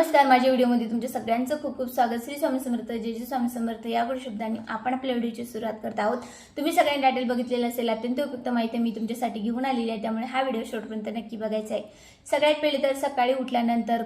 नमस्कार माझ्या व्हिडिओमध्ये तुमच्या सगळ्यांचं खूप खूप स्वागत. श्री स्वामी समर्थ जे जे स्वामी समर्थ. या गोड शब्दांनी आपण आपल्या व्हिडिओची सुरुवात करत आहोत. तुम्ही सगळ्यांनी टायटल बघितलेलं असेल अत्यंत उपयुक्त माहिती मी तुमच्यासाठी घेऊन आलेली आहे. त्यामुळे हा व्हिडिओ शेवटपर्यंत नक्की बघायचा आहे. सगळ्यात पहिले तर सकाळी उठल्यानंतर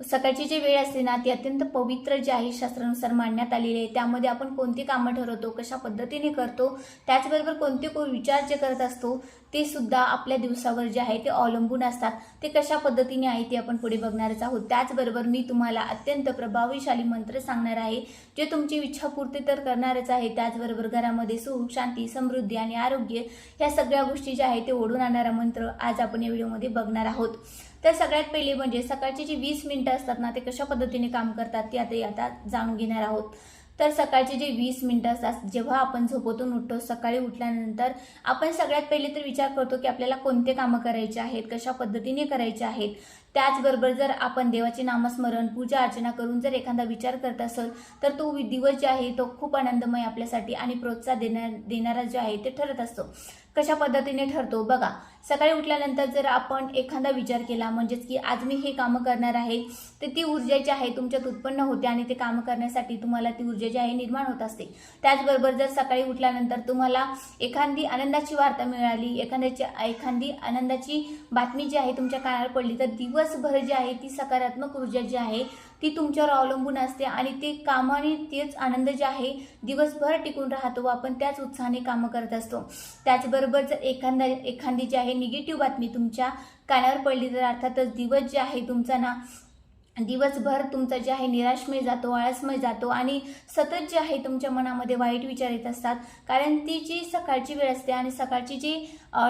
सकाळची जी वेळ असते ना ती अत्यंत पवित्र जी आहे शास्त्रानुसार मांडण्यात आलेली आहे. त्यामध्ये आपण कोणती कामं ठरवतो कशा पद्धतीने करतो त्याचबरोबर कोणते को विचार जे करत असतो ते सुद्धा आपल्या दिवसावर जे आहे ते अवलंबून असतात. ते कशा पद्धतीने आहे ते आपण पुढे बघणारच आहोत. त्याचबरोबर मी तुम्हाला अत्यंत प्रभावीशाली मंत्र सांगणार आहे जे तुमची इच्छापूर्ती तर करणारच आहे. त्याचबरोबर घरामध्ये सुख शांती समृद्धी आणि आरोग्य ह्या सगळ्या गोष्टी ज्या आहेत ते ओढून आणणारा मंत्र आज आपण या व्हिडिओमध्ये बघणार आहोत. तर सगळ्यात पहिले म्हणजे सकाळची जी वीस मिनिटं असतात ना ते कशा पद्धतीने काम करतात ते आता आता जाणून घेणार आहोत. तर सकाळचे जे वीस मिनटं असतात जेव्हा आपण झोपेतून उठतो सकाळी उठल्यानंतर आपण सगळ्यात पहिले तर विचार करतो की आपल्याला कोणते कामं करायचे आहेत कशा पद्धतीने करायचे आहेत. त्याचबरोबर जर आपण देवाचे नामस्मरण पूजा अर्चना करून जर एखादा विचार करत असेल तर तो वि- दिवस जे आहे तो खूप आनंदमय आपल्यासाठी आणि प्रोत्साहन देणार देणारा जो आहे ते ठरत असतो. कशा पद्धतीने ठरतो? बघा सकाळी उठल्यानंतर जर आपण एखादा विचार केला म्हणजेच की आज मी हे कामं करणार आहे तर ती ऊर्जा जी आहे तुमच्यात उत्पन्न होते आणि ते कामं करण्यासाठी तुम्हाला ती ऊर्जा जी आहे निर्माण होत असते. त्याचबरोबर जर सकाळी उठल्यानंतर तुम्हाला एखादी आनंदाची वार्ता मिळाली एखाद्याची एखादी आनंदाची बातमी जी आहे तुमच्या कानावर पडली तर दिवस दिवसभर जी आहे ती सकारात्मक ऊर्जा जी आहे ती तुमच्यावर अवलंबून असते आणि ते कामाने तेच आनंद जे आहे दिवसभर टिकून राहतो व आपण त्याच उत्साहाने कामं करत असतो. त्याचबरोबर जर एखादा एखादी जी आहे निगेटिव्ह बातमी तुमच्या कानावर पडली तर अर्थातच दिवस जे आहे तुमचा ना दिवसभर तुमचा जे आहे निराशमय जातो आळसमय जातो आणि सतत जे आहे तुमच्या मनामध्ये वाईट विचार येत असतात. कारण ती जी सकाळची वेळ असते आणि सकाळची जी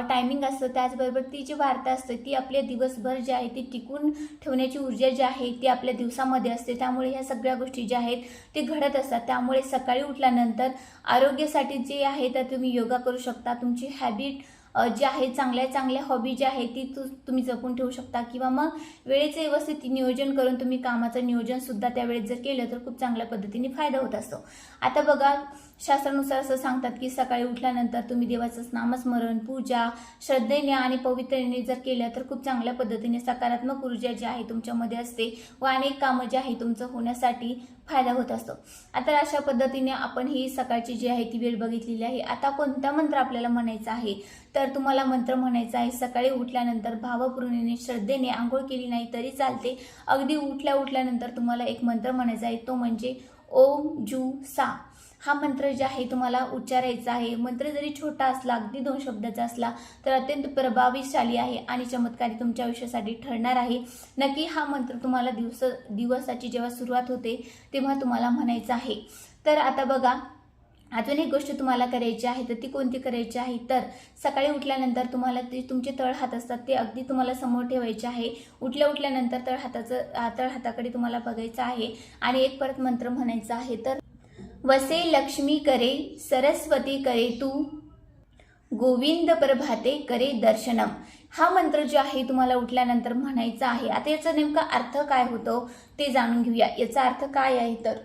टायमिंग असतं त्याचबरोबर ती जी वार्ता असते ती आपल्या दिवसभर जी आहे ती टिकून ठेवण्याची ऊर्जा जी आहे ती आपल्या दिवसामध्ये असते. त्यामुळे ह्या सगळ्या गोष्टी ज्या आहेत ते घडत असतात. त्यामुळे सकाळी उठल्यानंतर आरोग्यासाठी जे आहे तर तुम्ही योगा करू शकता. तुमची हॅबिट जे आहे चांगल्या चांगल्या हॉबी जी आहे ती तु तुम्ही जपून ठेवू शकता. किंवा मग वेळेचं व्यवस्थित नियोजन करून तुम्ही कामाचं नियोजनसुद्धा त्यावेळेस जर केलं तर खूप चांगल्या पद्धतीने फायदा होत असतो. आता बघा शास्त्रानुसार असं सांगतात की सकाळी उठल्यानंतर तुम्ही देवाचं नामस्मरण पूजा श्रद्धेने आणि पवित्रेने जर केलं तर खूप चांगल्या पद्धतीने सकारात्मक ऊर्जा जी आहे तुमच्यामध्ये असते व अनेक कामं जी आहे तुमचं होण्यासाठी फायदा होत असतो. आता अशा पद्धतीने आपण ही सकाळची जी आहे ती वेळ बघितलेली आहे. आता कोणता मंत्र आपल्याला म्हणायचा आहे? तर तर तुम्हाला मंत्र म्हणायचा आहे. सकाळी उठल्यानंतर भावपूर्णेने श्रद्धेने आंघोळ केली नाही तरी चालते. अगदी उठल्या उठल्यानंतर तुम्हाला एक मंत्र म्हणायचा आहे. तो म्हणजे ओम जू सा. हा मंत्र जे आहे तुम्हाला उच्चारायचा आहे. मंत्र जरी छोटा असला अगदी दोन शब्दाचा असला तर अत्यंत प्रभावीशाली आहे आणि चमत्कारी तुमच्या आयुष्यासाठी ठरणार आहे. नक्की हा मंत्र तुम्हाला दिवस दिवसाची जेव्हा सुरुवात होते तेव्हा तुम्हाला म्हणायचा आहे. तर आता बघा अजून एक गोष्ट तुम्हाला करायची आहे तर ती कोणती करायची आहे? तर सकाळी उठल्यानंतर तुम्हाला ते तुमचे तळ हात असतात ते अगदी तुम्हाला समोर ठेवायचे आहे. उठल्या उठल्यानंतर तळ हाताचं तळ हाताकडे तुम्हाला बघायचं आहे आणि एक परत मंत्र म्हणायचा आहे तर वसे लक्ष्मी करे सरस्वती करे तू गोविंद प्रभाते करे दर्शनम. हा मंत्र जो आहे तुम्हाला उठल्यानंतर म्हणायचा आहे. आता याचा नेमका अर्थ काय होतो ते जाणून घेऊया. याचा अर्थ काय आहे तर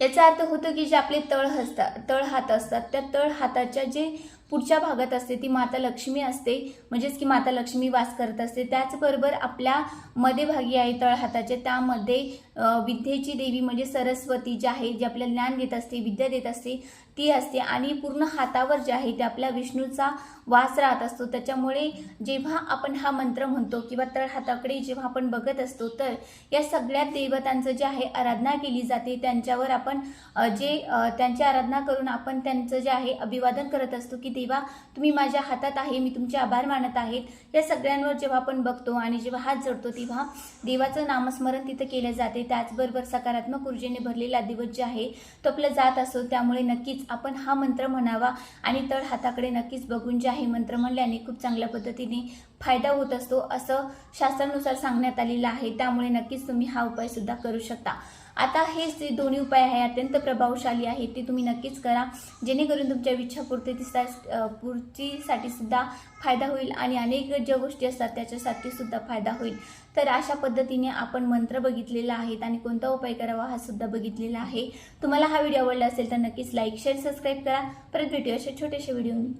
याचा अर्थ होतो की जे आपले तळ असतात तळ हात असतात त्या तळ हाताच्या जे पुढच्या भागात असते ती माता लक्ष्मी असते. म्हणजेच की माता लक्ष्मी वास करत असते. त्याचबरोबर आपल्या मध्यभागी आहे तळ त्यामध्ये विद्येची देवी म्हणजे सरस्वती जी आहे जी आपल्याला ज्ञान देत असते विद्या देत असते ती असते. आणि पूर्ण हातावर जे आहे ते आपल्या विष्णूचा वास राहत असतो. त्याच्यामुळे जेव्हा आपण हा मंत्र म्हणतो किंवा तळ हाताकडे जेव्हा आपण बघत असतो तर या सगळ्या देवतांचं जे आहे आराधना केली जाते. त्यांच्यावर आपण जे त्यांची आराधना करून आपण त्यांचं जे आहे अभिवादन करत असतो की देवा तुम्ही माझ्या हातात आहे मी तुमचे आभार मानत आहेत. या सगळ्यांवर जेव्हा आपण बघतो आणि जेव्हा हात जोडतो तेव्हा देवाचं नामस्मरण तिथं केलं जाते. त्याचबरोबर सकारात्मक ऊर्जेने भरलेला दिवस जे आहे तो आपला जात असतो त्यामुळे नक्कीच आपण हा मंत्र म्हणावा आणि तळ हाताकडे नक्कीच बघून जे आहे मंत्र म्हणल्याने खूप चांगल्या पद्धतीने फायदा होत असतो असं शास्त्रानुसार सांगण्यात आलेलं आहे. त्यामुळे नक्कीच तुम्ही हा उपाय सुद्धा करू शकता. आता हे जे दोन्ही उपाय आहे अत्यंत प्रभावशाली आहेत ते तुम्ही नक्कीच करा. जेणेकरून तुमच्या इच्छापूर्ती पूर्तीसाठी सुद्धा फायदा होईल आणि अनेक ज्या गोष्टी असतात त्याच्यासाठी सुद्धा फायदा होईल. तर अशा पद्धतीने आपण मंत्र बघितलेला आहेत आणि कोणता उपाय करावा हा सुद्धा बघितलेला आहे. तुम्हाला हा व्हिडिओ आवडला असेल तर नक्कीच लाईक शेअर सबस्क्राईब करा. परत भेटूया अशा छोट्याशा व्हिडिओनी.